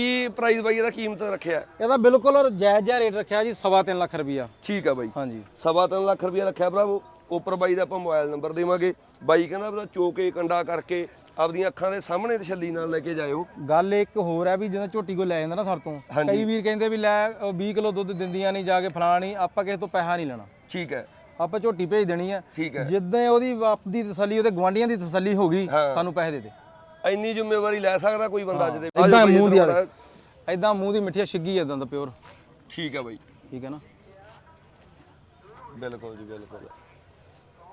ਕੀ price ਬਾਈ ਇਹਦਾ ਕੀਮਤ ਰੱਖਿਆ? ਇਹਦਾ ਬਿਲਕੁਲ ਜਾਇਜ਼ ਜਿਹਾ ਰੇਟ ਰੱਖਿਆ ਜੀ ਸਵਾ ਤਿੰਨ ਲੱਖ ਰੁਪਈਆ। ਠੀਕ ਆ ਬਾਈ। ਹਾਂਜੀ। ਸਵਾ ਤਿੰਨ ਲੱਖ ਰੁਪਇਆ ਰੱਖਿਆ ਭਰਾਵੋ। ਉੱਪਰ ਬਾਈ ਦਾ ਆਪਾਂ ਮੋਬਾਈਲ ਨੰਬਰ ਦੇਵਾਂਗੇ। ਬਾਈ ਕਹਿੰਦਾ ਵੀ ਚੋਕੇ ਕੰਡਾ ਕਰਕੇ ਆਪਦੀਆਂ ਅੱਖਾਂ ਦੇ ਸਾਹਮਣੇ ਤਸੱਲੀ ਨਾਲ ਲੈ ਕੇ ਜਾਇਓ। ਗੱਲ ਇੱਕ ਹੋਰ ਹੈ ਵੀ ਜਦੋਂ ਝੋਟੀ ਕੋ ਲੈ ਜਾਂਦਾ ਨਾ ਸਾਡੇ ਤੋਂ। ਕਈ ਵੀਰ ਕਹਿੰਦੇ ਵੀ ਲੈ ਅਹ 20 ਕਿਲੋ ਦੁੱਧ ਦਿੰਦੀਆਂ ਨਹੀਂ ਜਾ ਕੇ ਫਲਾਣੀ ਆਪਾਂ ਕਿਸੇ ਤੋਂ ਪੈਸਾ ਨਹੀਂ ਲੈਣਾ। ਠੀਕ ਹੈ। ਆਪਾਂ ਝੋਟੀ ਭੇਜ ਦੇਣੀ ਹੈ। ਠੀਕ ਹੈ। ਜਿੱਦਾਂ ਉਹਦੀ ਆਪਦੀ ਤਸੱਲੀ ਉਹਦੇ ਗਵਾਂਢੀਆਂ ਦੀ ਤਸੱਲੀ ਹੋ ਗਈ। ਸਾਨੂੰ ਪੈਸੇ ਦੇ ਦੇ। ਇੰਨੀ ਜ਼ਿੰਮੇਵਾਰੀ ਲੈ ਸਕਦਾ ਕੋਈ ਬੰਦਾ ਅੱਜ ਦੇ ਮੂੰਹ ਦੀ ਆਲੇ। ਐਦਾਂ ਮੂੰਹ ਦੀ ਮਿੱਠੀਆ ਛਿੱਗੀ ਐਦਾਂ ਦਾ ਪਿਓਰ। ਠੀਕ ਹੈ ਬਾਈ। ਠੀਕ ਹੈ ਨਾ? ਬਿਲਕੁਲ ਜੀ ਬਿਲਕੁਲ।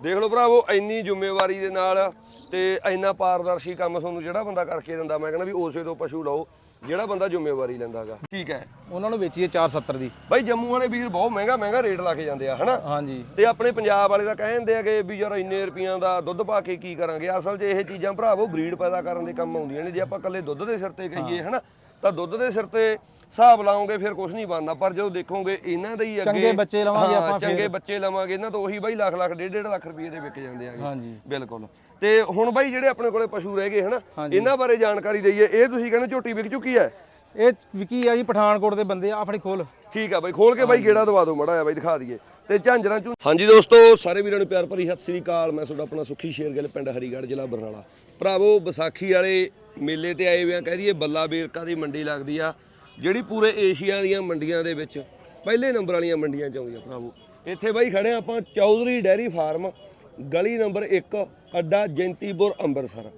ਦੇਖ ਲਓ ਭਰਾਵੋ ਇੰਨੀ ਜ਼ਿੰਮੇਵਾਰੀ ਦੇ ਨਾਲ ਤੇ ਇੰਨਾ ਪਾਰਦਰਸ਼ੀ ਕੰਮ ਤੁਹਾਨੂੰ ਜਿਹੜਾ ਬੰਦਾ ਕਰਕੇ ਦਿੰਦਾ ਮੈਂ ਕਹਿੰਦਾ ਵੀ ਉਸੇ ਤੋਂ ਪਸ਼ੂ ਲਓ। ਜਿਹੜਾ ਬੰਦਾ ਜ਼ਿੰਮੇਵਾਰੀ ਲੈਂਦਾਗਾ। ਠੀਕ ਹੈ। ਉਹਨਾਂ ਨੂੰ ਵੇਚੀਏ 470 ਦੀ। ਬਾਈ ਜੰਮੂ ਵਾਲੇ ਵੀਰ ਬਹੁਤ ਮਹਿੰਗਾ ਮਹਿੰਗਾ ਰੇਟ ਲਾ ਕੇ ਜਾਂਦੇ ਆ ਹਨਾ? ਹਾਂਜੀ। ਤੇ ਆਪਣੇ ਪੰਜਾਬ ਵਾਲੇ ਤਾਂ ਕਹਿੰਦੇ ਆਗੇ ਵੀ ਯਾਰ ਇੰਨੇ ਰੁਪਈਆਂ ਦਾ ਦੁੱਧ ਪਾ ਕੇ ਕੀ ਕਰਾਂਗੇ? ਅਸਲ 'ਚ ਇਹ ਚੀਜ਼ਾਂ ਭਰਾਵੋ ਬਰੀਡ ਪੈਦਾ ਕਰਨ ਦੇ ਕੰਮ ਆਉਂਦੀਆਂ ਨੇ। ਜੇ ਆਪਾਂ ਇਕੱਲੇ ਦੁੱਧ ਦੇ ਸਿਰ ਤੇ ਕਹੀਏ ਹਨਾ ਤਾਂ ਦੁੱਧ ਦੇ ਸਿਰ ਤੇ ਹਿਸਾਬ ਲਾਓਗੇ ਫਿਰ ਕੁਝ ਨਹੀਂ ਬਣਦਾ ਪਰ ਜਦੋਂ ਦੇਖੋਗੇ ਇਹਨਾਂ ਦੇ ਹੀ ਅੱਗੇ ਚੰਗੇ ਬੱਚੇ ਲਵਾਂਗੇ ਆਪਾਂ ਚੰਗੇ ਬੱਚੇ ਲਵਾਂਗੇ। ਇਹਨਾਂ ਤੋਂ ਉਹੀ ਬਾਈ ਲੱਖ ਲੱਖ ਡੇਢ ਡੇਢ ਲੱਖ ਰੁਪਏ ਦੇ ਵਿਕ ਜਾਂਦੇ ਆਗੇ ਹਾਂਜੀ। ਬਿਲਕੁਲ। ਤੇ ਹੁਣ ਬਾਈ ਜਿਹੜੇ ਆਪਣੇ ਕੋਲੇ ਪਸ਼ੂ ਰਹਿ ਗਏ ਹਨਾ ਇਹਨਾਂ ਬਾਰੇ ਜਾਣਕਾਰੀ ਦਈਏ। ਇਹ ਤੁਸੀਂ ਕਹਿੰਦੇ ਝੋਟੀ ਵਿਕ ਚੁੱਕੀ ਹੈ? ਇਹ ਵਿਕੀ ਆ ਜੀ ਪਠਾਨਕੋਟ ਦੇ ਬੰਦੇ ਆ ਆਪਣੀ ਖੋਲ। ਠੀਕ ਆ ਬਾਈ ਖੋਲ ਕੇ ਬਾਈ ਗੇੜਾ ਦਵਾ ਦਿਓ ਮੜਾ ਆ ਬਾਈ ਦਿਖਾ ਦਈਏ। ਤੇ ਝਾਂਜਰਾਂ ਚੋਂ ਹਾਂਜੀ ਦੋਸਤੋ ਸਾਰੇ ਵੀਰਾਂ ਨੂੰ ਪਿਆਰ ਭਰੀ ਸਤਿ ਸ੍ਰੀ ਅਕਾਲ। ਮੈਂ ਤੁਹਾਡਾ ਆਪਣਾ ਸੁਖੀ ਸ਼ੇਰਗਿੱਲ ਪਿੰਡ ਹਰੀਗੜ੍ਹ ਜ਼ਿਲ੍ਹਾ ਬਰਨਾਲਾ। ਭਰਾਵੋ ਵਿਸਾਖੀ ਵਾਲੇ ਮੇਲੇ ਤੇ ਆਏ ਹੋਏ ਆ ਕਹਿ ਦਈਏ ਬੱਲਾ ਬੇਰਕਾ ਦੀ ਮੰਡੀ ਲੱਗਦੀ ਆ ਜਿਹੜੀ ਪੂਰੇ ਏਸ਼ੀਆ ਦੀਆਂ ਮੰਡੀਆਂ ਦੇ ਵਿੱਚ ਪਹਿਲੇ ਨੰਬਰ ਵਾਲੀਆਂ ਮੰਡੀਆਂ ਚ ਆਉਂਦੀ ਆ ਭਰਾਵੋ। ਇੱਥੇ ਬਾਈ ਖੜੇ ਆਪਾਂ ਚੌਧਰੀ ਡੈਰੀ ਫਾਰਮ। ਗਲੀ ਨੰਬਰ 1 ਅੱਡਾ ਜੈਂਤੀਪੁਰ ਅੰਮ੍ਰਿਤਸਰ।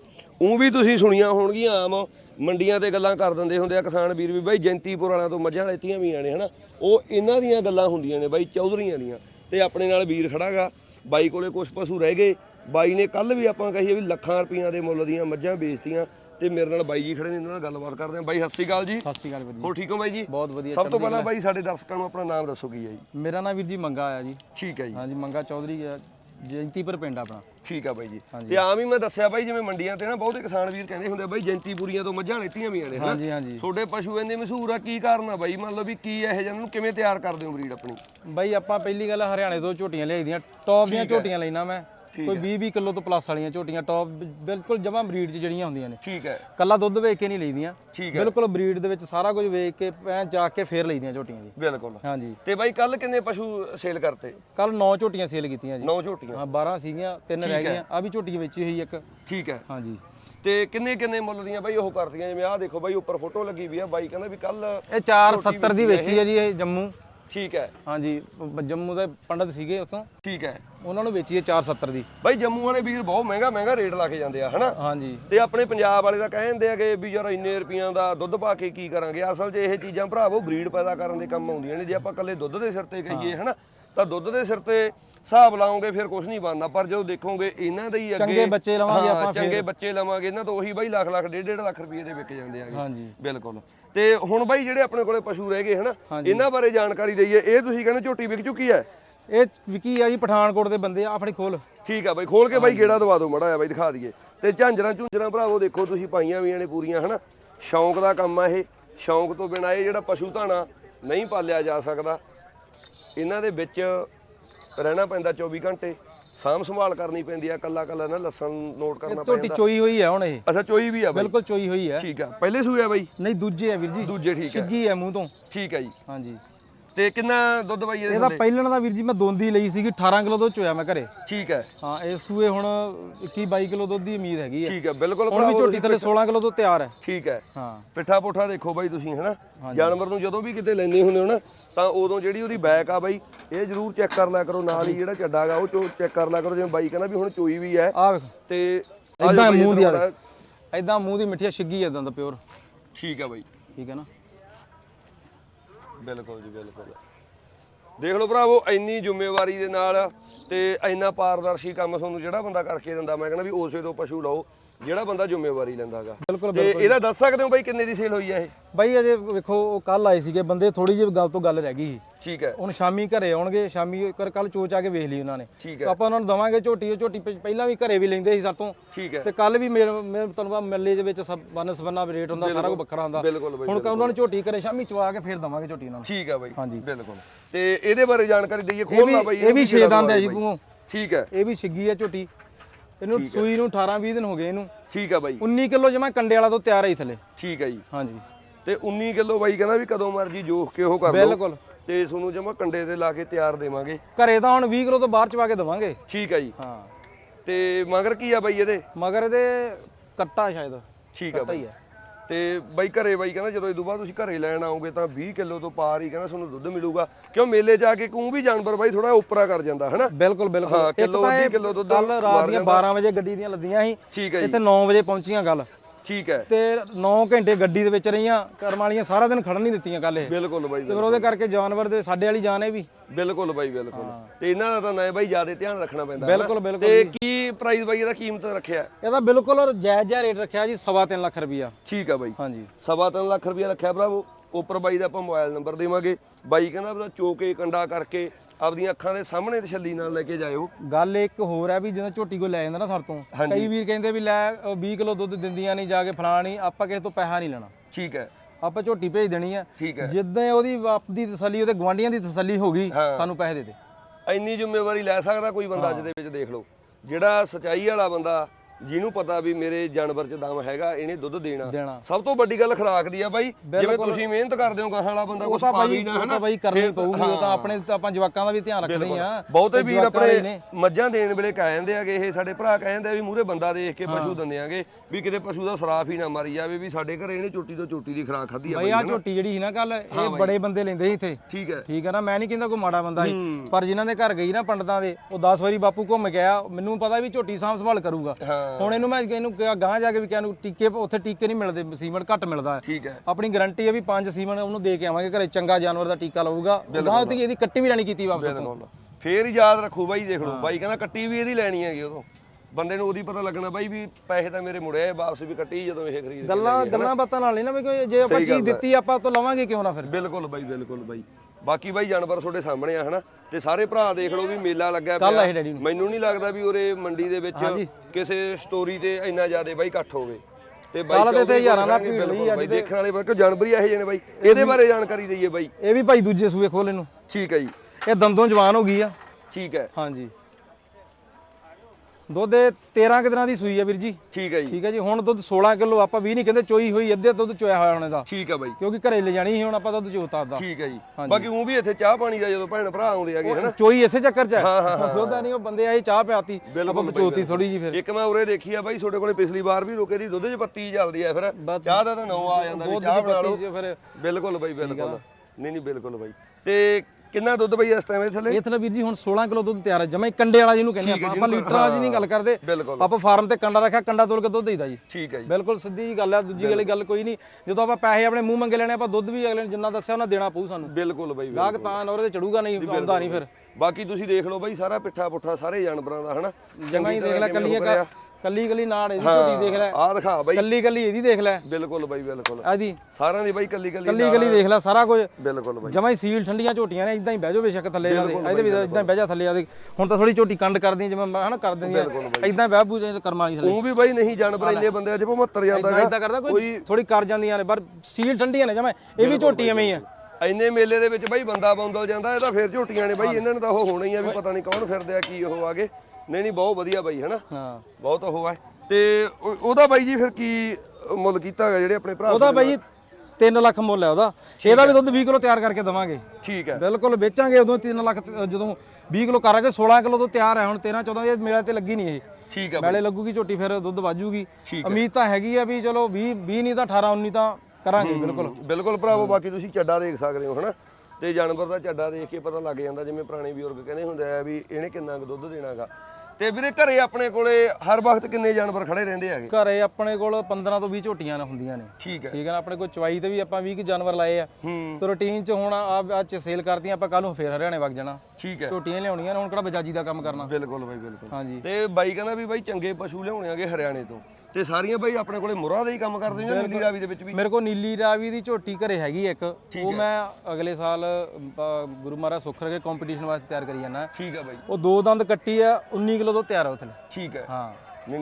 ਉਹ ਵੀ ਤੁਸੀਂ ਸੁਣੀਆਂ ਹੋਣਗੀਆਂ ਆਮ ਮੰਡੀਆਂ ਤੇ ਗੱਲਾਂ ਕਰ ਦਿੰਦੇ ਹੁੰਦੇ ਆ ਕਿਸਾਨ ਵੀਰ ਵੀ ਬਾਈ ਜੈਂਤੀਪੁਰ ਵਾਲਿਆਂ ਤੋਂ ਮੱਝਾਂ ਲੈਤੀਆਂ ਵੀਆਂ ਨੇ ਹਨਾ? ਉਹ ਇਹਨਾਂ ਦੀਆਂ ਗੱਲਾਂ ਹੁੰਦੀਆਂ ਨੇ ਬਾਈ ਚੌਧਰੀਆਂ ਦੀਆਂ। ਤੇ ਆਪਣੇ ਨਾਲ ਵੀਰ ਖੜਾਗਾ ਬਾਈ ਕੋਲੇ ਕੁਝ ਪਸ਼ੂ ਰਹਿ ਗਏ। ਬਾਈ ਨੇ ਕੱਲ ਵੀ ਆਪਾਂ ਕਹੀਏ ਵੀ ਲੱਖਾਂ ਰੁਪਈਆਂ ਦੇ ਮੁੱਲ ਦੀਆਂ ਮੱਝਾਂ ਵੇਚਤੀਆਂ ਤੇ ਮੇਰੇ ਨਾਲ ਬਾਈ ਜੀ ਖੜੇ ਨੇ ਇਹਨਾਂ ਨਾਲ ਗੱਲਬਾਤ ਕਰਦੇ ਆ। ਬਾਈ ਸਤਿ ਸ਼੍ਰੀ ਅਕਾਲ ਜੀ। ਸਤਿ ਸ਼੍ਰੀ ਅਕਾਲ ਜੀ ਹੋਰ ਠੀਕ ਹੋ ਬਾਈ ਜੀ? ਬਹੁਤ ਵਧੀਆ ਸਭ ਤੋਂ ਪਹਿਲਾਂ ਬਾਈ ਸਾਡੇ ਦਰਸ਼ਕਾਂ ਨੂੰ ਆਪਣਾ ਨਾਮ ਦੱਸੋ ਕੀ ਹੈ ਜੀ? ਮੇਰਾ ਨਾਮ ਵੀਰ ਜੀ ਮੰਗਾ ਆਇਆ ਜੀ। ਠੀਕ ਹੈ ਜੀ। ਹਾਂਜੀ ਮੰਗਾ ਚੌਧਰੀ ਜੈਂਤੀਪੁਰ ਪਿੰਡ ਆਪਣਾ। ਠੀਕ ਆ ਬਾਈ ਜੀ। ਤੇ ਆਮ ਹੀ ਮੈਂ ਦੱਸਿਆ ਬਾਈ ਜਿਵੇਂ ਮੰਡੀਆਂ ਤੇ ਨਾ ਬਹੁਤੇ ਕਿਸਾਨ ਵੀਰ ਕਹਿੰਦੇ ਹੁੰਦੇ ਬਾਈ ਜੈਂਤੀਪੁਰੀਆਂ ਤੋਂ ਮੱਝਾਂ ਲੈਤੀਆਂ ਨੇ ਹਨਾ? ਹਾਂਜੀ ਹਾਂਜੀ। ਤੁਹਾਡੇ ਪਸ਼ੂ ਇੰਨੇ ਮਸ਼ਹੂਰ ਆ ਕੀ ਕਾਰਨ ਆ ਬਾਈ? ਮੰਨ ਲਓ ਵੀ ਕੀ ਇਹ ਜਿਹਨਾਂ ਨੂੰ ਕਿਵੇਂ ਤਿਆਰ ਕਰਦੇ ਹੋ ਬਰੀਡ ਆਪਣੀ? ਬਾਈ ਆਪਾਂ ਪਹਿਲੀ ਗੱਲ ਹਰਿਆਣੇ ਤੋਂ ਝੋਟੀਆਂ ਲਿਆਈਆਂ ਟੌਪ ਦੀਆਂ ਝੋਟੀਆਂ ਲੈਣਾ ਮੈਂ। ਕੋਈ 20 20 ਕਿਲੋ ਤੋਂ ਪਲੱਸ ਵਾਲੀਆਂ ਝੋਟੀਆਂ ਟੌਪ ਬਿਲਕੁਲ ਜਮਾ ਬਰੀਡ 'ਚ ਜਿਹੜੀਆਂ ਹੁੰਦੀਆਂ ਨੇ। ਠੀਕ ਹੈ। ਕੱਲਾ ਦੁੱਧ ਵੇਚ ਕੇ ਨਹੀਂ ਲਈਦੀਆਂ। ਠੀਕ ਹੈ। ਬਿਲਕੁਲ ਬਰੀਡ ਦੇ ਵਿੱਚ ਸਾਰਾ ਕੁਝ ਵੇਚ ਕੇ ਐ ਜਾ ਕੇ ਫੇਰ ਲਈਦੀਆਂ ਝੋਟੀਆਂ ਜੀ। ਬਿਲਕੁਲ। ਹਾਂਜੀ। ਤੇ ਬਾਈ ਕੱਲ ਕਿੰਨੇ ਪਸ਼ੂ ਸੇਲ ਕਰਤੇ? ਕੱਲ 9 ਝੋਟੀਆਂ ਸੇਲ ਕੀਤੀਆਂ ਜੀ। ਨੌ ਝੋਟੀਆਂ। ਹਾਂ 12 ਸੀਗੀਆਂ ਤਿੰਨ ਰਹਿ ਗਈਆਂ। ਆ ਵੀ ਝੋਟੀ ਵੇਚੀ ਹੋਈ ਇੱਕ। ਠੀਕ ਹੈ। ਹਾਂਜੀ। ਤੇ ਕਿੰਨੇ ਕਿੰਨੇ ਮੁੱਲ ਦੀਆਂ ਬਾਈ ਉਹ ਕਰਦੀਆਂ? ਜਿਵੇਂ ਆਹ ਦੇਖੋ ਬਾਈ ਉੱਪਰ ਫੋਟੋ ਲੱਗੀ ਵੀ ਆ। ਬਾਈ ਕਹਿੰਦਾ ਵੀ ਕੱਲ ਇਹ 470 ਦੀ ਵੇਚੀ ਹੈ ਜੀ ਇਹ ਜੰਮੂ। ਠੀਕ ਹੈ। ਹਾਂਜੀ ਬ- ਜੰਮੂ ਦੇ ਪੰਡਤ ਸੀਗੇ ਉੱਥੋਂ। ਠੀਕ ਹੈ। ਉਹਨਾਂ ਨੂੰ ਵੇਚੀ ਹੈ 470 ਦੀ। ਬਾਈ ਜੰਮੂ ਵਾਲੇ ਵੀਰ ਬਹੁਤ ਮਹਿੰਗਾ ਮਹਿੰਗਾ ਰੇਟ ਲਾ ਕੇ ਜਾਂਦੇ ਆ ਹਨਾ? ਹਾਂਜੀ। ਤੇ ਆਪਣੇ ਪੰਜਾਬ ਵਾਲੇ ਤਾਂ ਕਹਿੰਦੇ ਆਗੇ ਵੀ ਯਾਰ ਇੰਨੇ ਰੁਪਈਆਂ ਦਾ ਦੁੱਧ ਪਾ ਕੇ ਕੀ ਕਰਾਂਗੇ? ਅਸਲ 'ਚ ਇਹ ਚੀਜ਼ਾਂ ਭਰਾਵੋ ਬਰੀਡ ਪੈਦਾ ਕਰਨ ਦੇ ਕੰਮ ਆਉਂਦੀਆਂ ਨੇ। ਜੇ ਆਪਾਂ ਇਕੱਲੇ ਦੁੱਧ ਦੇ ਸਿਰ ਤੇ ਕਹੀਏ ਹਨਾ? ਤਾਂ ਦੁੱਧ ਦੇ ਸਿਰ ਤੇ ਹਿਸਾਬ ਲਾਓਗੇ ਫਿਰ ਕੁਝ ਨਹੀਂ ਬਣਦਾ ਪਰ ਜਦੋਂ ਦੇਖੋਗੇ ਇਹਨਾਂ ਦੇ ਹੀ ਅੱਗੇ ਚੰਗੇ ਬੱਚੇ ਲਵਾਂਗੇ ਹਾਂ, ਆਪਾਂ ਚੰਗੇ ਬੱਚੇ ਲਵਾਂਗੇ ਇਹਨਾਂ ਤੋਂ ਉਹੀ ਬਾਈ ਲੱਖ ਲੱਖ ਡੇਢ ਡੇਢ ਲੱਖ ਰੁਪਏ ਦੇ ਵਿਕ ਜਾਂਦੇ ਆਗੇ। ਹਾਂਜੀ। ਬਿਲਕੁਲ। ਤੇ ਹੁਣ ਬਾਈ ਜਿਹੜੇ ਆਪਣੇ ਕੋਲੇ ਪਸ਼ੂ ਰਹਿ ਗਏ ਹਨਾ ਇਹਨਾਂ ਬਾਰੇ ਜਾਣਕਾਰੀ ਦਈਏ। ਇਹ ਤੁਸੀਂ ਕਹਿੰਦੇ ਝੋਟੀ ਵਿਕ ਚੁੱਕੀ ਹੈ? ਇਹ ਵਿਕੀ ਆ ਜੀ ਪਠਾਨਕੋਟ ਦੇ ਬੰਦੇ ਆ ਆਪਣੀ ਖੋਲ। ਠੀਕ ਆ ਬਾਈ ਖੋਲ ਕੇ ਬਾਈ ਗੇੜਾ ਦਵਾ ਦਿਓ ਮੜਾ ਆ ਬਾਈ ਦਿਖਾ ਦਈਏ। ਤੇ ਝਾਂਜਰਾਂ ਝੁੰਜਰਾਂ ਭਰਾਵੋ ਦੇਖੋ ਤੁਸੀਂ ਪਾਈਆਂ ਵੀਆਂ ਨੇ ਪੂਰੀਆਂ ਹਨਾ? ਸ਼ੌਂਕ ਦਾ ਕੰਮ ਆ ਇਹ। ਸ਼ੌਂਕ ਤੋਂ ਬਿਨਾ ਇਹ ਜਿਹੜਾ ਪਸ਼ੂ ਧਾਣਾ ਨਹੀਂ ਪਾਲਿਆ ਜਾ ਸਕਦਾ। ਇਹਨਾਂ ਦੇ ਵਿੱਚ ਰਹਿਣਾ ਪੈਂਦਾ 24 ਘੰਟੇ। ਸਾਂਭ ਸੰਭਾਲ ਕਰਨੀ ਪੈਂਦੀ ਆ ਕੱਲਾ ਕੱਲਾ ਨਾ ਲਸਣ ਨੋਟ ਕਰਨਾ ਪੈਂਦਾ। ਚੋਈ ਹੋਈ ਹੈ ਹੁਣ ਇਹ? ਅੱਛਾ ਚੋਈ ਵੀ ਆ ਬਾਈ। ਬਿਲਕੁਲ ਚੋਈ ਹੋਈ ਹੈ ਠੀਕ ਆ। ਪਹਿਲੇ ਸੂਏ ਆ ਬਾਈ? ਨਹੀਂ ਦੂਜੇ ਆ ਵੀਰ ਜੀ। ਦੂਜੇ ਠੀਕ ਆ। ਛਿੱਗੀ ਹੈ ਮੂੰਹ ਤੋਂ। ਠੀਕ ਆ ਜੀ। ਹਾਂਜੀ। ਤੇ ਕਿੰਨਾ ਦੁੱਧ ਬਾਈ ਇਹਦੇ ਇਹਦਾ ਥੱਲੇ? ਪਹਿਲਣ ਦਾ ਵੀਰ ਜੀ ਮੈਂ ਦੋਂਦੀ ਲਈ ਸੀਗੀ 18 ਕਿਲੋ ਦੁੱਧ ਚੋਇਆ ਮੈਂ ਘਰੇ। ਠੀਕ ਹੈ। ਹਾਂ ਇਹ ਸੂਏ ਹੁਣ 21 22 ਕਿਲੋ ਦੁੱਧ ਦੀ ਉਮੀਦ ਹੈਗੀ ਹੈ। ਠੀਕ ਹੈ ਬਿਲਕੁਲ ਹੁਣ ਵੀ ਭਰਾਵੋ ਝੋਟੀ ਥੱਲੇ 16 ਕਿਲੋ ਦੁੱਧ ਤਿਆਰ ਹੈ। ਠੀਕ ਹੈ। ਹਾਂ। ਪਿੱਠਾ ਪੁੱਠਾ ਦੇਖੋ ਬਾਈ ਤੁਸੀਂ ਹਨਾ? ਜਾਨਵਰ ਨੂੰ ਜਦੋਂ ਵੀ ਕਿਤੇ ਲੈਣੇ ਹੁੰਦੇ ਹੋ ਨਾ ਤਾਂ ਉਦੋਂ ਜਿਹੜੀ ਉਹਦੀ ਬੈਕ ਆ ਬਾਈ ਇਹ ਜ਼ਰੂਰ ਚੈੱਕ ਕਰ ਲਿਆ ਕਰੋ ਨਾਲ ਹੀ ਜਿਹੜਾ ਚੱਡਾ ਗਾ ਉਹ ਚੈੱਕ ਕਰ ਲਿਆ ਕਰੋ ਜਿਵੇਂ ਬਾਈ ਕਹਿੰਦਾ ਵੀ ਹੁਣ ਚੋਈ ਵੀ ਹੈ। ਆ ਵੇਖ। ਤੇ ਇਦਾਂ ਮੂੰਹ ਦੀ ਆ ਇਦਾਂ ਮੂੰਹ ਦੀ ਮਿੱਠੀਆ ਛਿੱਗੀ ਇਦਾਂ ਦਾ ਪਿਓਰ ਠੀਕ ਆ ਬਾਈ। ਠੀਕ ਹੈ ਨਾ? ਬਿਲਕੁਲ ਜੀ ਬਿਲਕੁਲ। ਦੇਖ ਲਓ ਭਰਾਵੋ ਇੰਨੀ ਜ਼ਿੰਮੇਵਾਰੀ ਦੇ ਨਾਲ ਤੇ ਇੰਨਾ ਪਾਰਦਰਸ਼ੀ ਕੰਮ ਤੁਹਾਨੂੰ ਜਿਹੜਾ ਬੰਦਾ ਕਰਕੇ ਦਿੰਦਾ ਮੈਂ ਕਹਿੰਦਾ ਵੀ ਉਸੇ ਤੋਂ ਪਸ਼ੂ ਲਓ ਜਿਹੜਾ ਬੰਦਾ ਜ਼ਿੰਮੇਵਾਰੀ ਲੈਂਦਾਗਾ। ਬਿਲਕੁਲ ਤੇ ਇਹਦਾ ਦੱਸ ਸਕਦੇ ਹੋ ਬਾਈ ਕਿੰਨੇ ਦੀ ਸੇਲ ਹੋਈ ਹੈ ਇਹ? ਬਾਈ ਅਜੇ ਵੇਖੋ ਉਹ ਕੱਲ ਆਏ ਸੀਗੇ ਬੰਦੇ ਥੋੜੀ ਜਿਹੀ ਗੱਲ ਤੋਂ ਗੱਲ ਰਹਿ ਗਈ ਸੀ। ਠੀਕ ਹੈ। ਹੁਣ ਸ਼ਾਮੀ ਘਰੇ ਆਉਣਗੇ ਸ਼ਾਮੀ ਕਰ ਕੱਲ ਚੋਚ ਆ ਕੇ ਵੇਖ ਲਈ ਉਹਨਾਂ ਨੇ। ਠੀਕ ਤਾਂ ਹੈ। ਆਪਾਂ ਉਹਨਾਂ ਨੂੰ ਦਵਾਂਗੇ ਝੋਟੀ ਉਹ ਝੋਟੀ ਪਹਿ- ਪਹਿਲਾਂ ਵੀ ਘਰੇ ਵੀ ਲੈਂਦੇ ਸੀ ਸਾਤੋਂ। ਠੀਕ ਹੈ। ਤੇ ਕੱਲ ਵੀ ਮੇਰੇ ਮੇਰੇ ਤੁਹਾਨੂੰ ਪਤਾ ਮੇਲੇ ਦੇ ਵਿੱਚ ਸਭ ਬਨ ਸਬਨਾ ਰੇਟ ਹੁੰਦਾ ਸਾਰਾ ਕੁਝ ਵੱਖਰਾ ਹੁੰਦਾ। ਬਿਲਕੁਲ ਬਾਈ ਹੁਣ ਕ- ਉਹਨਾਂ ਨੂੰ ਝੋਟੀ ਘਰੇ ਸ਼ਾਮੀ ਚਵਾ ਕੇ ਫੇਰ ਦਵਾਂਗੇ ਝੋਟੀ ਉਹਨਾਂ ਨੂੰ। ਠੀਕ ਆ ਬਾਈ। ਹਾਂਜੀ। ਬਿਲਕੁਲ। ਤੇ ਇਹਦੇ ਬਾਰੇ ਜਾਣਕਾਰੀ ਦਈਏ ਇਹ ਖੋਲਣਾ ਵੀ ਬਾਈ ਇਹ ਵੀ ਛੇ ਦੰਦ ਹੈ ਜੀ। ਪੂੰਹੋਂ ਠੀਕ ਹੈ। ਇਹ ਵੀ ਛਿੱਗੀ ਹੈ ਝੋਟੀ। ਇਹਨੂੰ ਸੂਈ ਨੂੰ 18 20 ਦਿਨ ਹੋ ਗਏ ਇਹਨੂੰ। ਠੀਕ ਆ ਬਾਈ। 19 ਕਿਲੋ ਜਮਾ ਕੰਡੇ ਵਾਲਾ ਤੋਂ ਤਿਆਰ ਹੈ ਥੱਲੇ। ਠੀਕ ਹੈ ਜੀ। ਹਾਂਜੀ। ਤੇ 19 ਕਿਲੋ ਬਾਈ ਕਹਿੰਦਾ ਵੀ ਕਦੋਂ ਮਰਜ਼ੀ ਜੋਖ ਕੇ ਉਹ ਕਰ ਲਓ। ਬਿਲਕੁਲ। ਤੇ ਤੁਹਾਨੂੰ ਜਮਾ ਕੰਡੇ ਤੇ ਲਾ ਕੇ ਤਿਆਰ ਦੇਵਾਂਗੇ। ਘਰੇ ਤਾਂ ਹੁਣ 20 ਕਿਲੋ ਤੋਂ ਬਾਹਰ ਚਵਾ ਕੇ ਦਵਾਂਗੇ। ਠੀਕ ਹੈ ਜੀ। ਹਾਂ। ਤੇ ਮਗਰ ਕੀ ਆ ਬਾਈ ਇਹਦੇ? ਮਗਰ ਇਹਦੇ ਕੱਟਾ ਸ਼ਾਇਦ। ਠੀਕ ਆ ਬਾਈ। ਤੇ ਬਾਈ ਘਰੇ ਬਾਈ ਕਹਿੰਦਾ ਜਦੋਂ ਤੋਂ ਬਾਅਦ ਤੁਸੀਂ ਘਰੇ ਲੈਣ ਆਓਗੇ ਤਾਂ 20 ਕਿਲੋ ਤੋਂ ਪਾਰ ਹੀ ਕਹਿੰਦਾ ਤੁਹਾਨੂੰ ਦੁੱਧ ਮਿਲੂਗਾ। ਕਿਉਂ ਮੇਲੇ ਜਾ ਕੇ ਕੋਈ ਵੀ ਜਾਨਵਰ ਬਾਈ ਥੋੜਾ ਉਪਰਾ ਕਰ ਜਾਂਦਾ ਹਨਾ? ਬਿਲਕੁਲ ਬਿਲਕੁਲ। ਇੱਕ ਤਾਂ ਇਹ ਕਿੱਲੋ ਦੁੱਧ ਕੱਲ ਰਾਤ ਦੀਆਂ ਜਾਂਦਾ। 12 ਵਜੇ ਗੱਡੀ ਦੀਆਂ ਲੱਦੀਆਂ ਸੀ। ਠੀਕ ਇੱਥੇ 9 ਵਜੇ ਪਹੁੰਚੀਆਂ ਗੱਲ ਠੀਕ ਹੈ। ਤੇ 9 ਘੰਟੇ ਗੱਡੀ ਦੇ ਵਿੱਚ ਰਹੀਆਂ ਕਰਮ ਵਾਲੀਆਂ ਸਾਰਾ ਦਿਨ ਖੜਨ ਨਹੀਂ ਦਿੱਤੀਆਂ ਕੱਲ ਇਹ। ਬਿਲਕੁਲ ਬਾਈ ਤੇ ਫਿਰ ਉਹਦੇ ਕਰਕੇ ਜਾਨਵਰ ਦੇ ਸਾਡੇ ਵਾਲੀ ਜਾਨ ਹੈ ਵੀ। ਬਿਲਕੁਲ ਬਾਈ ਬਿਲਕੁਲ। ਤੇ ਇਹਨਾਂ ਦਾ ਤਾਂ ਨਾ ਬਾਈ ਜ਼ਿਆਦਾ ਧਿਆਨ ਰੱਖਣਾ ਪੈਂਦਾ? ਬਿਲਕੁਲ ਬਿਲਕੁਲ ਤੇ ਕੀ ਪ੍ਰਾਈਸ ਬਾਈ ਇਹਦਾ ਕੀਮਤ ਰੱਖਿਆ? ਇਹਦਾ ਬਿਲਕੁਲ ਜਾਇਜ਼ ਜਿਹਾ ਰੇਟ ਰੱਖਿਆ ਜੀ 3.5 ਲੱਖ ਰੁਪਈਆ। ਠੀਕ ਆ ਬਾਈ। ਹਾਂਜੀ। ਸਵਾ ਤਿੰਨ ਲੱਖ ਰੁਪਇਆ ਰੱਖਿਆ ਭਰਾਵੋ। ਉੱਪਰ ਬਾਈ ਦਾ ਆਪਾਂ ਮੋਬਾਈਲ ਨੰਬਰ ਦੇਵਾਂਗੇ। ਬਾਈ ਕਹਿੰਦਾ ਵੀ ਚੋਕੇ ਕੰਡਾ ਕਰਕੇ ਆਪਦੀਆਂ ਅੱਖਾਂ ਦੇ ਸਾਹਮਣੇ ਤਸੱਲੀ ਨਾਲ ਲੈ ਕੇ ਜਾਇਓ। ਗੱਲ ਇੱਕ ਹੋਰ ਹੈ ਵੀ ਜਦੋਂ ਝੋਟੀ ਕੋ ਲੈ ਜਾਂਦਾ ਨਾ ਸਰ ਤੋਂ ਕਈ ਵੀਰ ਕਹਿੰਦੇ ਵੀ ਲੈ ਅ, 20 ਕਿਲੋ ਦੁੱਧ ਦਿੰਦੀਆਂ ਨਹੀਂ ਜਾ ਕੇ ਫਲਾਣੀ ਆਪਾਂ ਕਿਸੇ ਤੋਂ ਪੈਸਾ ਨਹੀਂ ਲੈਣਾ। ਠੀਕ ਹੈ। ਆਪਾਂ ਝੋਟੀ ਭੇਜ ਦੇਣੀ ਆ ਠੀਕ ਹੈ। ਜਿੱਦਾਂ ਉਹਦੀ ਬਾਪ ਦੀ ਤਸੱਲੀ ਉਹਦੇ ਗਵਾਂਢੀਆਂ ਦੀ ਤਸੱਲੀ ਹੋ ਗਈ ਸਾਨੂੰ ਪੈਸੇ ਦੇ ਦੇ। ਇੰਨੀ ਜ਼ਿੰਮੇਵਾਰੀ ਲੈ ਸਕਦਾ ਕੋਈ ਬੰਦਾ ਅੱਜ ਦੇ ਵਿੱਚ ਦੇਖ ਲਓ। ਜਿਹੜਾ ਸਚਾਈ ਵਾਲਾ ਬੰਦਾ ਜਿਹਨੂੰ ਪਤਾ ਵੀ ਮੇਰੇ ਜਾਨਵਰ 'ਚ ਦਮ ਹੈਗਾ ਇਹਨੇ ਦੁੱਧ ਦੇਣਾ। ਦੇਣਾ। ਸਭ ਤੋਂ ਵੱਡੀ ਗੱਲ ਖਰਾਕ ਦੀ ਆ ਬਾਈ। ਜਿਵੇਂ ਤੁਸੀਂ ਮਿਹਨਤ ਕਰਦੇ ਹੋ ਗਾਹਾਂ ਵਾਲਾ ਬੰਦਾ ਉਹ ਤਾਂ ਬਾਈ ਨਾ ਉਹ ਹਨਾ? ਤਾਂ ਬਾਈ ਕਰਨੀ ਪਊਗੀ ਉਹ ਤਾਂ ਆਪਣੇ ਤਾਂ ਆਪਾਂ ਜਵਾਕਾਂ ਦਾ ਵੀ ਧਿਆਨ ਰੱਖਦੇ ਆ ਬਹੁਤੇ ਵੀਰ ਆਪਣੇ। ਮੱਝਾਂ ਦੇਣ ਵੇਲੇ ਕਹਿ ਜਾਂਦੇ ਆਗੇ ਇਹ ਸਾਡੇ ਭਰਾ ਕਹਿ ਜਾਂਦੇ ਆ ਵੀ ਮੂਰੇ ਬੰਦਾ ਦੇਖ ਕੇ ਪਸ਼ੂ ਦਿੰਦੇ ਆਗੇ ਵੀ ਕਿਤੇ ਪਸ਼ੂ ਦਾ ਸਰਾਫ ਹੀ ਨਾ ਮਾਰੀ ਜਾਵੇ ਵੀ ਸਾਡੇ ਘਰੇ ਇਹਨੇ ਚੋਟੀ ਤੋਂ ਚੋਟੀ ਦੀ ਖਰਾਕ ਖਾਧੀ ਆ ਬਈ ਆ ਝੋਟੀ ਜਿਹੜੀ ਸੀ ਨਾ ਕੱਲ ਇਹ ਬੜੇ ਬੰਦੇ ਲੈਂਦੇ ਸੀ ਇੱਥੇ। ਠੀਕ ਹੈ। ਠੀਕ ਹੈ ਨਾ ਮੈਂ ਨਹੀਂ ਕਹਿੰਦਾ ਕੋਈ ਮਾੜਾ ਬੰਦਾ ਸੀ ਪਰ ਜਿਨ੍ਹਾਂ ਦੇ ਘਰ ਗਈ ਨਾ ਪੰਡਤਾਂ ਦੇ ਉਹ 10 ਵਾਰੀ ਬਾਪੂ ਘੁੰਮ ਆਇਆ ਮੈਨੂੰ ਪਤਾ ਵੀ ਝੋਟੀ ਸਾਂਭ ਸੰਭਾਲ ਕਰੂਗਾ। ਹੁਣ ਇਹਨੂੰ ਮੈਂ ਇਹਨੂੰ ਗਾਂ ਜਾ ਕੇ ਵੀ ਕਿਹਾ ਨੂੰ ਟੀਕੇ ਉੱਥੇ ਟੀਕੇ ਨਹੀਂ ਮਿਲਦੇ ਸੀਮਨ ਘੱਟ ਮਿਲਦਾ ਹੈ। ਠੀਕ ਹੈ। ਆਪਣੀ ਗਾਰੰਟੀ ਹੈ ਵੀ ਪੰਜ ਸੀਮਨ ਉਹਨੂੰ ਦੇ ਕੇ ਆਵਾਂਗੇ ਘਰੇ ਚੰਗਾ ਜਾਨਵਰ ਦਾ ਟੀਕਾ ਲਊਗਾ। ਗਾਂ ਤੇ ਇਹਦੀ ਕੱਟੀ ਵੀ ਲੈਣੀ ਕੀਤੀ ਵਾਪਸ ਤੋਂ ਫੇਰ ਯਾਦ ਰੱਖੋ ਬਾਈ ਦੇਖ ਲਓ। ਬਾਈ ਕਹਿੰਦਾ ਕੱਟੀ ਵੀ ਇਹਦੀ ਲੈਣੀ ਹੈਗੀ ਉਦੋਂ। ਬੰਦੇ ਨੂੰ ਉਹਦੀ ਪਤਾ ਲੱਗਣਾ ਬਾਈ ਵੀ ਪੈਸੇ ਤਾਂ ਮੇਰੇ ਮੁੜਿਆ ਵਾਪਸ ਵੀ ਕੱਟੀ ਜਦੋਂ ਇਹ ਖਰੀਦ ਗੱਲਾਂ ਗੱਲਾਂ ਬਾਤਾਂ ਨਾਲ ਨਹੀਂ ਨਾ ਵੀ ਕੋਈ ਜੇ ਆਪਾਂ ਚੀਜ਼ ਦਿੱਤੀ ਆਪਾਂ ਤੋਂ ਲਵਾਂਗੇ ਕਿਉਂ ਨਾ ਫਿਰ। ਬਿਲਕੁਲ ਬਾਈ ਬਿਲਕੁਲ ਬਾਈ। ਬਾਕੀ ਬਾਈ ਜਾਨਵਰ ਤੁਹਾਡੇ ਸਾਹਮਣੇ ਆ ਹਨਾ? ਤੇ ਸਾਰੇ ਭਰਾ ਦੇਖ ਲਓ ਵੀ ਮੇਲਾ ਲੱਗਿਆ ਕੱਲ੍ਹ ਆਏ ਡੈਡੀ ਨੂੰ। ਮੈਨੂੰ ਨਹੀਂ ਲੱਗਦਾ ਵੀ ਉਰੇ ਮੰਡੀ ਦੇ ਵਿੱਚ ਕਿਸੇ ਸਟੋਰੀ ਤੇ ਇੰਨਾ ਜ਼ਿਆਦਾ ਬਾਈ ਇਕੱਠ ਹੋਵੇ। ਤੇ ਬਾਈ ਕੱਲ੍ਹ ਤੇ ਹਜ਼ਾਰਾਂ ਨਾਲ ਬਿਲਕੁਲ ਭੀੜ ਹੋਈ ਅੱਜ ਬਾਈ। ਦੇਖਣ ਵਾਲੇ ਬਾਕੀ ਜਾਨਵਰ ਹੀ ਇਹੋ ਜਿਹੇ ਨੇ ਬਾਈ। ਇਹਦੇ ਬਾਰੇ ਜਾਣਕਾਰੀ ਦਈਏ ਬਾਈ। ਇਹ ਵੀ ਭਾਈ ਦੂਜੇ ਸੂਏ ਖੋਲੇ ਨੂੰ। ਠੀਕ ਹੈ ਜੀ। ਇਹ ਦੰਦੋਂ ਜਵਾਨ ਹੋ ਗਈ ਆ। ਠੀਕ ਹੈ। ਹਾਂਜੀ। ਦੁੱਧ ਇਹ 13 ਕੁ ਦਿਨਾਂ ਦੀ ਸੂਈ ਆ ਵੀਰ ਜੀ। ਠੀਕ ਹੈ ਜੀ। ਠੀਕ ਹੈ ਜੀ। ਹੁਣ ਦੁੱਧ 16 ਕਿਲੋ ਆਪਾਂ ਵੀ ਨਹੀਂ ਕਹਿੰਦੇ ਚੋਈ ਹੋਈ ਅੱਧੇ ਦੁੱਧ ਚੋਇਆ ਹੋਇਆ ਹੁਣ ਇਹਦਾ ਠੀਕ ਹੈ ਬਾਈ। ਕਿਉਂਕਿ ਘਰੇ ਲੈ ਜਾਣੀ ਸੀ ਹੁਣ ਆਪਾਂ ਦੁੱਧ ਚੋਤਾ ਦਾ ਠੀਕ ਹੈ ਜੀ। ਬਾਕੀ ਉਹ ਵੀ ਇੱਥੇ ਚਾਹ ਪਾਣੀ ਦਾ ਜਦੋਂ ਭੈਣ ਭਰਾ ਆਉਂਦੇ ਆਗੇ ਹਨਾ। ਚੋਈ ਇਸੇ ਚੱਕਰ 'ਚ ਹਾਂ, ਦੁੱਧ ਨਹੀਂ ਉਹ ਬੰਦੇ ਆਏ ਚਾਹ ਪਿਆਤੀ। ਆਪਾਂ ਬਚੋਤੀ ਥੋੜੀ ਜੀ ਫਿਰ। ਇੱਕ ਮੈਂ ਉਰੇ ਦੇਖੀ ਆ ਬਾਈ ਤੁਹਾਡੇ ਕੋਲੇ ਪਿਛਲੀ ਵਾਰ ਵੀ ਰੋਕੇ ਦੀ ਦੁੱਧ 'ਚ ਪੱਤੀ ਚੱਲਦੀ ਆ ਫਿਰ। ਚਾਹ ਦਾ ਤਾਂ ਨੌ ਆ ਜਾਂਦਾ ਵੀ ਚਾਹ ਬਣਾ ਲਓ। ਬਿਲਕੁਲ ਬਾਈ ਬਿਲਕੁਲ। ਨਹੀਂ ਨਹੀਂ ਬਿਲਕੁਲ ਬਾਈ। ਤੇ ਕਿੰਨਾ ਦੁੱਧ ਬਾਈ ਇਸ ਟਾਈਮ ਇਹ ਥੱਲੇ? ਇਹ ਥਲੇ ਵੀਰ ਜੀ ਹੁਣ 16 ਕਿਲੋ ਦੁੱਧ ਤਿਆਰ ਹੈ। ਜਮਾ ਕੰਡੇ ਵਾਲਾ ਜਿਹਨੂੰ ਕਹਿੰਦੇ ਆਪਾਂ ਆਪਾਂ ਲੀਟਰ ਵਾਲਾ ਜੀ ਨਹੀਂ ਗੱਲ ਕਰਦੇ। ਬਿਲਕੁਲ। ਆਪਾਂ ਫਾਰਮ ਤੇ ਕੰਡਾ ਰੱਖਿਆ ਕੰਡਾ ਤੋਲ ਕੇ ਦੁੱਧ ਦੇਈਦਾ ਜੀ। ਠੀਕ ਹੈ ਜੀ। ਬਿਲਕੁਲ ਸਿੱਧੀ ਜੀ ਗੱਲ ਹੈ ਦੂਜੀ ਵਾਲੀ ਗੱਲ ਕੋਈ ਨਹੀਂ। ਜਦੋਂ ਆਪਾਂ ਪੈਸੇ ਆਪਣੇ ਮੂੰਹ ਮੰਗੇ ਲੈਣੇ ਆਪਾਂ ਦੁੱਧ ਵੀ ਅਗਲੇ ਨੂੰ ਜਿੰਨਾ ਦੱਸਿਆ ਉਹਨਾਂ ਦੇਣਾ ਪਊ ਸਾਨੂੰ। ਬਿਲਕੁਲ ਬਾਈ ਗਾਹਕ ਤਾਂ ਨੌਰੇ ਤੇ ਚੜੂਗਾ ਨਹੀਂ ਆਉਂਦਾ ਨਹੀਂ ਫਿਰ। ਬਾਕੀ ਤੁਸੀਂ ਦੇਖ ਲਓ ਬਾਈ ਸਾਰਾ ਪਿੱਠਾ ਪੁੱਠਾ ਸਾਰੇ ਜਾਨਵਰਾਂ ਦਾ ਹਨਾ? ਜਮਾ ਹੀ ਦੇਖ ਲੈ ਕੱਲੀਆਂ ਕੱਲੀ ਕੱਲੀ ਨਾੜ ਇਹਦੀ ਝੋਟੀ ਦੇਖ ਲੈ। ਆਹ ਦਿਖਾ ਬਾਈ। ਕੱਲੀ ਕੱਲੀ ਇਹਦੀ ਦੇਖ ਲੈ। ਬਿਲਕੁਲ ਬਾਈ ਬਿਲਕੁਲ। ਆਦੀ ਸਾਰਿਆਂ ਦੀ ਬਾਈ ਕੱਲੀ ਕੱਲੀ ਕੱਲੀ ਕੱਲੀ ਦੇਖ ਲੈ ਸਾਰਾ ਕੁਝ। ਬਿਲਕੁਲ ਬਾਈ। ਜਮਾ ਹੀ ਸੀਲ ਠੰਡੀਆਂ ਝੋਟੀਆਂ ਨੇ ਇਦਾਂ ਹੀ ਬਹਿ ਜਾਓ ਬੇਸ਼ੱਕ ਥੱਲੇ ਜਾਂਦੇ ਇਹਦੇ ਵੀ ਇਦਾਂ ਬਹਿ ਜਾ ਥੱਲੇ ਆਦੇ ਹੁਣ ਤਾਂ ਥੋੜੀ ਝੋਟੀ ਕੰਡ ਕਰਦੀਆਂ ਜਿਵੇਂ ਹਨਾ ਕਰ ਦਿੰਦੀਆਂ ਇਦਾਂ ਬਹਿ ਬੂ ਕਰਮਾਂ ਵਾਲੀ ਥੱਲੇ। ਉਹ ਵੀ ਬਾਈ ਨਹੀਂ ਜਾਨਵਰ ਇੰਨੇ ਬੰਦੇ ਅੱਜ 75 ਜਾਂਦਾ ਹੈਗਾ ਇਦਾਂ ਕਰਦਾ ਕੋਈ ਥੋੜੀ ਕਰ ਜਾਂਦੀਆਂ ਨੇ ਪਰ ਸੀਲ ਠੰਡੀਆਂ ਨੇ ਜਮਾ ਇਹ ਵੀ ਝੋਟੀ ਐਵੇਂ ਹੀ ਆ। ਇੰਨੇ ਮੇਲੇ ਦੇ ਵਿੱਚ ਬਾਈ ਬੰਦਾ ਬੌਂਦਲ ਜਾਂਦਾ ਇਹ ਤਾਂ ਫੇਰ ਝੋਟੀਆਂ ਨੇ ਬਾਈ ਇਹਨਾਂ ਨੂੰ ਤਾਂ ਉਹ ਹੋਣਾ ਹੀ ਆ ਵੀ ਪਤਾ ਨਹੀਂ ਕੌਣ ਫਿਰਦੇ ਆ ਕੀ ਉਹ ਆਗੇ ਨਹੀਂ ਨਹੀਂ ਬਹੁਤ ਵਧੀਆ ਬਾਈ ਹਨਾ? ਹਾਂ। ਬਹੁਤ ਉਹ ਆ। ਤੇ ਉਹ- ਉਹਦਾ ਬਾਈ ਜੀ ਫਿਰ ਕੀ ਮੁੱਲ ਕੀਤਾ ਹੈਗਾ ਜਿਹੜੇ ਆਪਣੇ ਭਰਾ ਉਹਦਾ ਬਾਈ 3 ਲੱਖ ਮੁੱਲ ਹੈ ਉਹਦਾ। ਇਹਦਾ ਵੀ ਦੁੱਧ 20 ਕਿਲੋ ਤਿਆਰ ਕਰਕੇ ਦਵਾਂਗੇ। ਠੀਕ ਹੈ ਬਿਲਕੁਲ ਵੇਚਾਂਗੇ ਉਦੋਂ 3 ਲੱਖ ਜਦੋਂ 20 ਕਿਲੋ ਕਰਾਂਗੇ 16 ਕਿਲੋ ਤੋਂ ਤਿਆਰ ਹੈ ਹੁਣ 13 14 ਇਹ ਮੇਲੇ ਤੇ ਲੱਗੀ ਨਹੀਂ ਇਹ। ਠੀਕ ਹੈ ਮੈਲੇ ਲੱਗੂਗੀ ਝੋਟੀ ਫਿਰ ਦੁੱਧ ਵਾਜੂਗੀ। ਉਮੀਦ ਤਾਂ ਹੈਗੀ ਆ ਵੀ ਚਲੋ 20 20 ਨਹੀਂ ਤਾਂ 18 19 ਤਾਂ ਕਰਾਂਗੇ ਬਿਲਕੁਲ। ਬਿਲਕੁਲ ਭਰਾਵੋ ਬਾਕੀ ਤੁਸੀਂ ਚੱਡਾ ਦੇਖ ਸਕਦੇ ਹੋ ਹਨਾ? ਤੇ ਜਾਨਵਰ ਦਾ ਚੱਡਾ ਦੇਖ ਕੇ ਪਤਾ ਲੱਗ ਜਾਂਦਾ ਜਿਵੇਂ ਪੁਰਾਣੇ ਬਜ਼ੁਰਗ ਕਹਿੰਦੇ ਹੁੰਦੇ ਆ ਵੀ ਇਹਨੇ ਕਿੰਨਾ ਕੁ ਦੁੱਧ ਦੇਣਾਗਾ। ਤੇ ਵੀਰੇ ਘਰੇ ਆਪਣੇ ਕੋਲੇ ਹਰ ਵਕਤ ਕਿੰਨੇ ਜਾਨਵਰ ਖੜੇ ਰਹਿੰਦੇ ਹੈਗੇ? ਘਰੇ ਆਪਣੇ ਕੋਲ 15 ਤੋਂ 20 ਝੋਟੀਆਂ ਨੇ ਹੁੰਦੀਆਂ ਨੇ। ਠੀਕ ਹੈ। ਠੀਕ ਹੈ ਨਾ ਆਪਣੇ ਕੋਲ ਚਵਾਈ ਤੇ ਵੀ ਆਪਾਂ 20 ਕੁ ਜਾਨਵਰ ਲਾਏ ਆ। ਤੇ ਰੂਟੀਨ ਚ ਹੁਣ ਆ ਅੱਜ ਸੇਲ ਕਰਤੀਆਂ ਆਪਾਂ ਕੱਲ ਨੂੰ ਫੇਰ ਹਰਿਆਣੇ ਵਗ ਜਾਣਾ। ਠੀਕ ਹੈ। ਝੋਟੀਆਂ ਲਿਆਉਣੀਆਂ ਨੇ ਹੁਣ ਕਿਹੜਾ ਬਜਾਜੀ ਦਾ ਕੰਮ ਕਰਨਾ? ਬਿਲਕੁਲ ਬਾਈ ਬਿਲਕੁਲ। ਹਾਂਜੀ। ਤੇ ਬਾਈ ਕਹਿੰਦਾ ਵੀ ਬਾਈ ਚੰਗੇ ਪਸ਼ੂ ਲਿਆਉਣੇ ਆਗੇ ਹਰਿਆਣੇ ਤੋਂ। ਤੇ ਸਾਰੀਆਂ ਬਾਈ ਆਪਣੇ ਕੋਲੇ ਮੁਰਾ ਦੇ ਹੀ ਕੰਮ ਕਰਦੇ ਨੇ ਨੀਲੀ ਰਾਵੀ ਦੇ ਵਿੱਚ ਵੀ? ਮੇਰੇ ਕੋਲ ਨੀਲੀ ਰਾਵੀ ਦੀ ਝੋਟੀ ਘਰੇ ਹੈਗੀ ਇੱਕ। ਉਹ ਮੈਂ ਅਗਲੇ ਸਾਲ ਗੁਰੂ ਮਹਾਰਾਜ ਸੁੱਖ ਰਕੇ ਕੰਪੀਟੀਸ਼ਨ ਵਾਸਤੇ ਤਿਆਰ ਕਰੀ ਜਾਣਾ ਠੀਕ ਹੈ ਬਾਈ। ਉਹ ਦੋ ਦੰਦ ਕੱਟੀ ਆ 19 ਕਿਲੋ ਤੋਂ ਤਿਆਰ ਆ ਉਥੇ। ਠੀਕ ਹੈ। ਹਾਂ।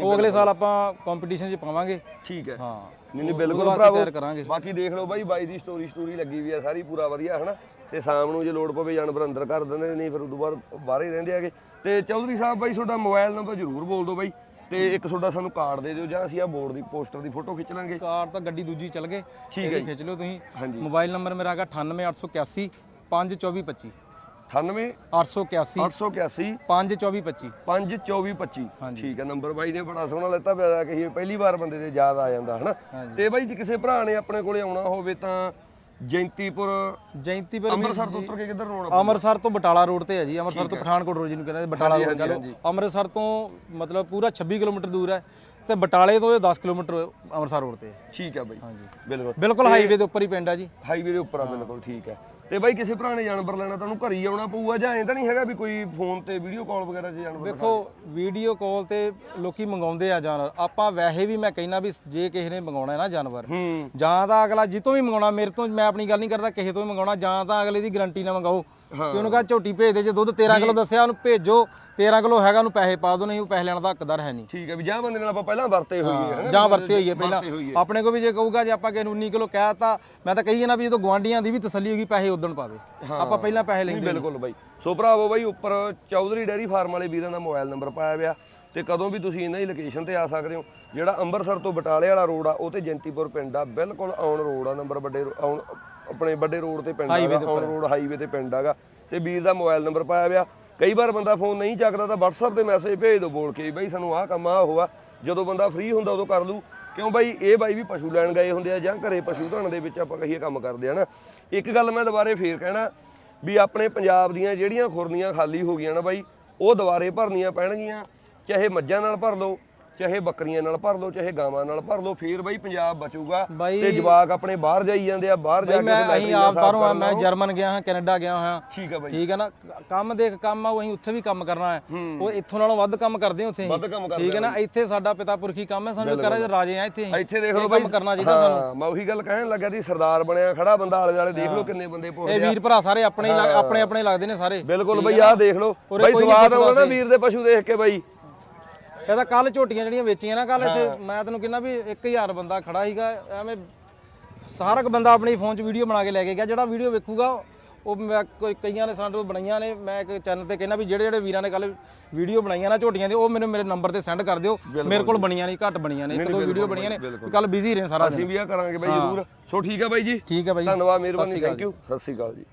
ਉਹ ਅਗਲੇ ਸਾਲ ਆਪਾਂ ਕੰਪੀਟੀਸ਼ਨ 'ਚ ਪਾਵਾਂਗੇ। ਠੀਕ ਹੈ। ਹਾਂ। ਨਹੀਂ ਨਹੀਂ ਬਿਲਕੁਲ ਭਰਾਵੋ। ਤਿਆਰ ਕਰਾਂਗੇ। ਬਾਕੀ ਦੇਖ ਲਓ ਬਾਈ ਬਾਈ ਦੀ ਸਟੋਰੀ ਸਟੋਰੀ ਲੱਗੀ ਵੀ ਆ ਸਾਰੀ ਪੂਰਾ ਵਧੀਆ ਹਨਾ? ਤੇ ਸ਼ਾਮ ਨੂੰ ਜੇ ਲੋੜ ਪਵੇ ਜਾਨਵਰ ਅੰਦਰ ਕਰ ਦਿੰਦੇ ਨਹੀਂ ਫਿਰ ਉਦੋਂ ਬਾਅਦ ਬਾਹਰ ਹੀ ਰਹਿੰਦੇ ਆਗੇ। ਤੇ ਚੌਧਰੀ ਸਾਹਿਬ ਬਾਈ ਤੁਹਾਡਾ ਮੋਬਾਈਲ ਨੰਬਰ ਜ਼ਰੂਰ ਬੋਲ ਦਿਓ ਬਾਈ। ਤੇ ਇੱਕ ਤੁਹਾਡਾ ਸਾਨੂੰ ਕਾਰਡ ਦੇ ਦਿਓ ਜਾਂ ਅਸੀਂ ਆ ਬੋਰਡ ਦੀ ਪੋਸਟਰ ਦੀ ਫੋਟੋ ਖਿੱਚ ਲਾਂਗੇ। ਕਾਰ ਤਾਂ ਗੱਡੀ ਦੂਜੀ ਚੱਲ ਗਏ ਠੀਕ ਹੈ ਜੀ। ਖਿੱਚ ਲਿਓ ਤੁਸੀਂ। ਹਾਂਜੀ। ਮੋਬਾਈਲ ਨੰਬਰ ਮੇਰਾ ਹੈਗਾ 98881 52425 98 881 881 52425 52425 ਹਾਂਜੀ। ਠੀਕ ਹੈ ਨੰਬਰ ਬਾਈ ਨੇ ਬੜਾ ਸੋਹਣਾ ਲੈਤਾ ਪਿਆ ਕਿ ਪਹਿਲੀ ਵਾਰ ਬੰਦੇ ਦੇ ਯਾਦ ਆ ਜਾਂਦਾ ਹਨਾ? ਹਾਂਜੀ। ਤੇ ਬਾਈ ਜੇ ਕਿਸੇ ਭਰਾ ਨੇ ਆਪਣੇ ਕੋਲੇ ਆਉਣਾ ਹੋਵੇ ਤਾਂ ਜੈਂਤੀਪੁਰ ਜੈਂਤੀਪੁਰ ਅੰਮ੍ਰਿਤਸਰ ਤੋਂ ਉੱਤਰ ਕੇ ਕਿੱਧਰ ਨੂੰ ਆਉਣਾ ਅੰਮ੍ਰਿਤਸਰ ਤੋਂ ਬਟਾਲਾ ਰੋਡ ਤੇ ਹੈ ਜੀ ਅੰਮ੍ਰਿਤਸਰ ਤੋਂ ਪਠਾਨਕੋਟ ਰੋਡ ਜਿਹਨੂੰ ਕਹਿੰਦੇ ਬਟਾਲਾ ਰੋਡ ਕਹ ਲਓ। ਅੰਮ੍ਰਿਤਸਰ ਤੋਂ ਮਤਲਬ ਪੂਰਾ 26 ਕਿਲੋਮੀਟਰ ਦੂਰ ਹੈ ਤੇ ਬਟਾਲੇ ਤੋਂ ਇਹ 10 ਕਿਲੋਮੀਟਰ ਅੰਮ੍ਰਿਤਸਰ ਰੋਡ ਤੇ ਠੀਕ ਹੈ ਬਾਈ। ਹਾਂਜੀ। ਬਿਲਕੁਲ। ਬਿਲਕੁਲ ਹਾਈਵੇ ਦੇ ਉੱਪਰ ਹੀ ਪਿੰਡ ਹੈ ਜੀ। ਹਾਈਵੇ ਦੇ ਉੱਪਰ ਆ ਬਿਲਕੁਲ ਠੀਕ ਹੈ। ਤੇ ਬਾਈ ਕਿਸੇ ਭਰਾ ਨੇ ਜਾਨਵਰ ਲੈਣਾ ਤਾਂ ਉਹਨੂੰ ਘਰ ਹੀ ਆਉਣਾ ਪਊਗਾ ਜਾਂ ਐਂ ਤਾਂ ਨਹੀਂ ਹੈਗਾ ਵੀ ਕੋਈ ਫੋਨ ਤੇ ਵੀਡੀਓ ਕਾਲ ਵਗੈਰਾ 'ਚ ਜਾਨਵਰ ਵੇਖੋ ਵੀਡੀਓ ਕਾਲ ਤੇ ਲੋਕੀ ਮੰਗਾਉਂਦੇ ਆ ਜਾਨਵਰ। ਆਪਾਂ ਵੈਸੇ ਵੀ ਮੈਂ ਕਹਿਣਾ ਵੀ ਜੇ ਕਿਸੇ ਨੇ ਮੰਗਾਉਣਾ ਹੈ ਨਾ ਜਾਨਵਰ ਜਾਂ ਤਾਂ ਅਗਲਾ ਜਿੱਤੋਂ ਵੀ ਮੰਗਾਉਣਾ ਮੇਰੇ ਤੋਂ ਮੈਂ ਆਪਣੀ ਗੱਲ ਨਹੀਂ ਕਰਦਾ ਕਿਸੇ ਤੋਂ ਵੀ ਮੰਗਾਉਣਾ ਜਾਂ ਤਾਂ ਅਗਲੇ ਦੀ ਗਾਰੰਟੀ ਨਾਲ ਮੰਗਾਓ। ਕਿ ਉਹਨੂੰ ਕਹਾ ਝੋਟੀ ਭੇਜ ਦੇ ਜੇ ਦੁੱਧ 13 ਕਿਲੋ ਦੱਸਿਆ ਉਹਨੂੰ ਭੇਜੋ। 13 ਕਿਲੋ ਹੈਗਾ ਉਹਨੂੰ ਪੈਸੇ ਪਾ ਦਿਓ ਨਹੀਂ ਉਹ ਪੈਸੇ ਲੈਣ ਦਾ ਹੱਕਦਾਰ ਹੈ ਨਹੀਂ। ਠੀਕ ਹੈ ਵੀ ਜਾਂ ਬੰਦੇ ਨਾਲ ਆਪਾਂ ਪਹਿਲਾਂ ਵਰਤੇ ਹੋਈਏ ਹਨਾ? ਜਾਂ ਵਰਤੇ ਹੋਈਏ ਪਹਿਲਾਂ। ਆਪਣੇ ਕੋ ਵੀ ਜੇ ਕਹੂਗਾ ਜੇ ਆਪਾਂ ਨੂੰ 19 ਕਿਲੋ ਕਹਿਤਾ ਮੈਂ ਤਾਂ ਕਹੀ ਜਾਣਾ ਵੀ ਜਦੋਂ ਗਵਾਂਡੀਆਂ ਦੀ ਵੀ ਤਸੱਲੀ ਹੋਗੀ ਪੈਸੇ ਉਦਣ ਪਾਵੇ ਆਪਾਂ ਪਹਿਲਾਂ ਪੈਸੇ ਲੈਂਦੇ ਬਿਲਕੁਲ ਬਾਈ। ਸੋ ਭਰਾਵੋ ਬਾਈ ਉੱਪਰ ਚੌਧਰੀ ਡੈਰੀ ਫਾਰਮ ਵਾਲੇ ਵੀਰਾਂ ਦਾ ਮੋਬਾਈਲ ਨੰਬਰ ਪਾਇਆ ਹੋਇਆ। ਤੇ ਕਦੋਂ ਵੀ ਤੁਸੀਂ ਇਹਨਾਂ ਦੀ ਲੋਕੇਸ਼ਨ ਤੇ ਆ ਸਕਦੇ ਹੋ ਜਿਹੜਾ ਅੰਮ੍ਰਿਤਸਰ ਤੋਂ ਬਟਾਲੇ ਵਾਲਾ ਰੋਡ ਆ ਉਹ ਤੇ ਜੈਂਤੀਪੁਰ ਪਿੰਡ ਆ। ਬਿਲਕੁਲ ਆਉਣ ਰੋਡ ਆ ਨੰਬਰ ਵੱਡੇ ਆਉਣ ਆਪਣੇ ਵੱਡੇ ਰੋਡ ਤੇ ਪਿੰਡ ਆਗਾ ਆਉਣ ਰੋਡ ਹਾਈਵੇ ਤੇ ਪਿੰਡ ਆਗਾ ਤੇ ਵੀਰ ਦਾ ਮੋਬਾਈਲ ਨੰਬਰ ਪਾਇਆ ਹੋਇਆ। ਕਈ ਵਾਰ ਬੰਦਾ ਫੋਨ ਨਹੀਂ ਚੱਕਦਾ ਤਾਂ WhatsApp ਤੇ ਮੈਸੇਜ ਭੇਜ ਦਿਓ ਬੋਲ ਕੇ ਬਾਈ ਸਾਨੂੰ ਆਹ ਕੰਮ ਆ ਹੋਆ ਜਦੋਂ ਬੰਦਾ ਫ੍ਰੀ ਹੁੰਦਾ ਉਦੋਂ ਕਰ ਲੂ ਕਿਉਂ ਬਾਈ? ਇਹ ਬਾਈ ਵੀ ਪਸ਼ੂ ਲੈਣ ਗਏ ਹੁੰਦੇ ਆ ਜਾਂ ਘਰੇ ਪਸ਼ੂ ਧਣ ਦੇ ਵਿੱਚ ਆਪਾਂ ਕਹੀਏ ਕੰਮ ਕਰਦੇ ਆ ਨਾ। ਇੱਕ ਗੱਲ ਮੈਂ ਦੁਬਾਰੇ ਫੇਰ ਕਹਿਣਾ ਵੀ ਆਪਣੇ ਪੰਜਾਬ ਦੀਆਂ ਜਿਹੜੀਆਂ ਖੁਰਨੀਆਂ ਖਾਲੀ ਹੋ ਗਈਆਂ ਨਾ ਬਾਈ ਉਹ ਦੁਬਾਰੇ ਭਰਨੀਆਂ ਪੈਣਗੀਆਂ। ਚਾਹੇ ਮੱਝਾਂ ਨਾਲ ਭਰ ਲਓ ਚਾਹੇ ਬੱਕਰੀਆਂ ਨਾਲ ਭਰ ਲਓ ਚਾਹੇ ਗਾਵਾਂ ਨਾਲ ਭਰ ਲਓ ਫੇਰ ਬਾਈ ਪੰਜਾਬ ਬਚੂਗਾ ਤੇ ਜਵਾਕ ਆਪਣੇ ਬਾਹਰ ਜਾਈ ਜਾਂਦੇ ਆ ਬਾਹਰ ਜਾ ਕੇ ਮੈਂ ਅਸੀਂ ਆਪ ਬਾਹਰੋਂ ਆ ਮੈਂ ਜਰਮਨ ਗਿਆ ਹਾਂ ਕੈਨੇਡਾ ਗਿਆ ਹਾਂ। ਠੀਕ ਆ ਬਾਈ। ਠੀਕ ਹੈ ਨਾ ਕੰਮ ਦੇਖ ਕੰਮ ਆ ਉਹ ਅਸੀਂ ਉੱਥੇ ਵੀ ਕੰਮ ਕਰਨਾ ਹੈ। ਉਹ ਇੱਥੋਂ ਨਾਲੋਂ ਵੱਧ ਕੰਮ ਕਰਦੇ ਹਾਂ ਉੱਥੇ। ਵੱਧ ਕੰਮ ਕਰਦੇ ਠੀਕ ਹੈ ਨਾ ਇੱਥੇ ਸਾਡਾ ਪਿਤਾ ਪੁਰਖੀ ਕੰਮ ਹੈ ਸਾਨੂੰ ਕਰਾ ਰਾਜੇ ਆ ਇੱਥੇ। ਇੱਥੇ ਦੇਖ ਲਓ ਇਹ ਬਾਈ। ਕੰਮ ਕਰਨਾ ਚਾਹੀਦਾ ਸਾਨੂੰ। ਮੈਂ ਉਹੀ ਗੱਲ ਕਹਿਣ ਲੱਗਾ ਸੀ ਸਰਦਾਰ ਬਣਿਆ ਖੜਾ ਬੰਦਾ ਆਲੇ ਦੁਆਲੇ ਦੇਖ ਲਓ ਕਿੰਨੇ ਬੰਦੇ ਇਹ ਪੁੱਛਦੇ ਆ। ਵੀਰ ਭਰਾ ਸਾਰੇ ਆਪਣੇ ਆਪਣੇ ਆਪਣੇ ਲੱਗਦੇ ਨੇ ਸਾਰੇ। ਬਿਲਕੁਲ ਬਈ ਆਹ ਦੇਖ ਲਓ। ਉਰੇ ਬਾਈ ਸਵਾਦ ਆਉਂਦਾ ਨਾ। ਵੀਰ ਦੇ ਪਸ਼ੂ ਦੇਖ ਕੇ ਬਾਈ। ਇਹਦਾ ਕੱਲ ਝੋਟੀਆਂ ਜਿਹੜੀਆਂ ਵੇਚੀਆਂ ਨਾ ਕੱਲ ਇੱਥੇ ਮੈਂ ਤੈਨੂੰ ਕਹਿੰਦਾ ਵੀ 1000 ਬੰਦਾ ਖੜਾ ਸੀਗਾ ਐਵੇਂ ਸਾਰਾ ਕੁ ਬੰਦਾ ਆਪਣੀ ਫੋਨ 'ਚ ਵੀਡੀਓ ਬਣਾ ਕੇ ਲੈ ਕੇ ਗਿਆ ਜਿਹੜਾ ਵੀਡੀਓ ਵੇਖੂਗਾ ਉਹ ਮੈਂ ਕੋਈ ਕਈਆਂ ਨੇ ਸਾਡੇ ਤੋਂ ਬਣਾਈਆਂ ਨੇ ਮੈਂ ਇੱਕ ਚੈਨਲ ਤੇ ਕਹਿੰਦਾ ਵੀ ਜਿਹੜੇ ਜਿਹੜੇ ਵੀਰਾਂ ਨੇ ਕੱਲ ਵੀਡੀਓ ਬਣਾਈਆਂ ਨਾ ਝੋਟੀਆਂ ਦੀ ਉਹ ਮੈਨੂੰ ਮੇਰੇ ਨੰਬਰ ਤੇ ਸੈਂਡ ਕਰ ਦਿਓ। ਮੇਰੇ ਕੋਲ ਬਣੀਆਂ ਨਹੀਂ ਘੱਟ ਬਣੀਆਂ ਨੇ ਇੱਕ ਦੋ ਵੀਡੀਓ ਬਣੀਆਂ ਨੇ ਕੱਲ ਬਿਜ਼ੀ ਰਹੇ ਸਾਰਾ ਦਿਨ। ਅਸੀਂ ਵੀ ਆ ਕਰਾਂਗੇ ਬਾਈ ਜ਼ਰੂਰ। ਸੋ ਠੀਕ ਆ ਬਾਈ ਜੀ। ਠੀਕ ਹੈ ਬਾਈ ਧੰਨਵਾਦ ਮਿਹਰਬਾਨੀ ਥੈਂਕ ਯੂ ਸਤਿ ਸ਼੍ਰੀ ਅਕਾਲ ਜੀ।